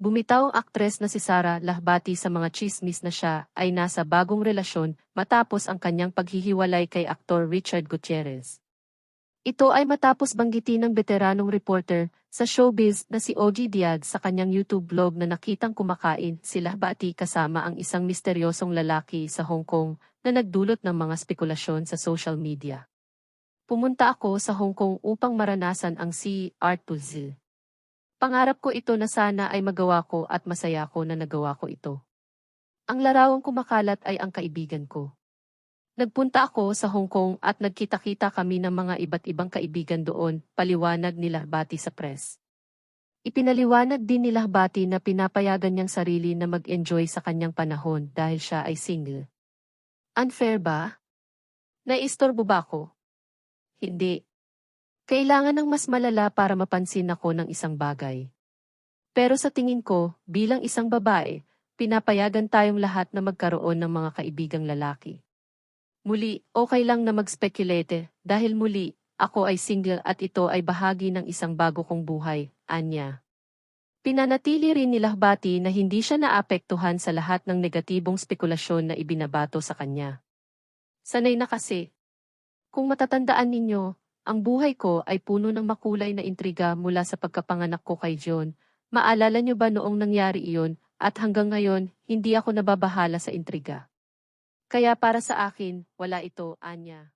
Bumitaw ang aktres na si Sara Lahbati sa mga chismis na siya ay nasa bagong relasyon matapos ang kanyang paghihiwalay kay aktor Richard Gutierrez. Ito ay matapos banggitin ng veteranong reporter sa showbiz na si OG Diaz sa kanyang YouTube blog na nakitang kumakain si Lahbati kasama ang isang misteryosong lalaki sa Hong Kong na nagdulot ng mga spekulasyon sa social media. Pumunta ako sa Hong Kong upang maranasan ang Sea Art Puzzle. Pangarap ko ito na sana ay magawa ko at masaya ko na nagawa ko ito. Ang larawang kumakalat ay ang kaibigan ko. Nagpunta ako sa Hong Kong at nagkita-kita kami ng mga iba't ibang kaibigan doon, paliwanag ni Lahbati sa press. Ipinaliwanag din ni Lahbati na pinapayagan niyang sarili na mag-enjoy sa kanyang panahon dahil siya ay single. Unfair ba? Naistorbo ba ako? Hindi. Kailangan ng mas malala para mapansin ako ng isang bagay. Pero sa tingin ko, bilang isang babae, pinapayagan tayong lahat na magkaroon ng mga kaibigang lalaki. Muli, okay lang na mag-speculate dahil muli, ako ay single at ito ay bahagi ng isang bago kong buhay, anya. Pinanatili rin ni Lahbati na hindi siya naapektuhan sa lahat ng negatibong spekulasyon na ibinabato sa kanya. Sanay na kasi. Kung matatandaan ninyo, ang buhay ko ay puno ng makulay na intriga mula sa pagkapanganak ko kay John. Maalala niyo ba noong nangyari iyon at hanggang ngayon hindi ako nababahala sa intriga. Kaya para sa akin, wala ito, Anya.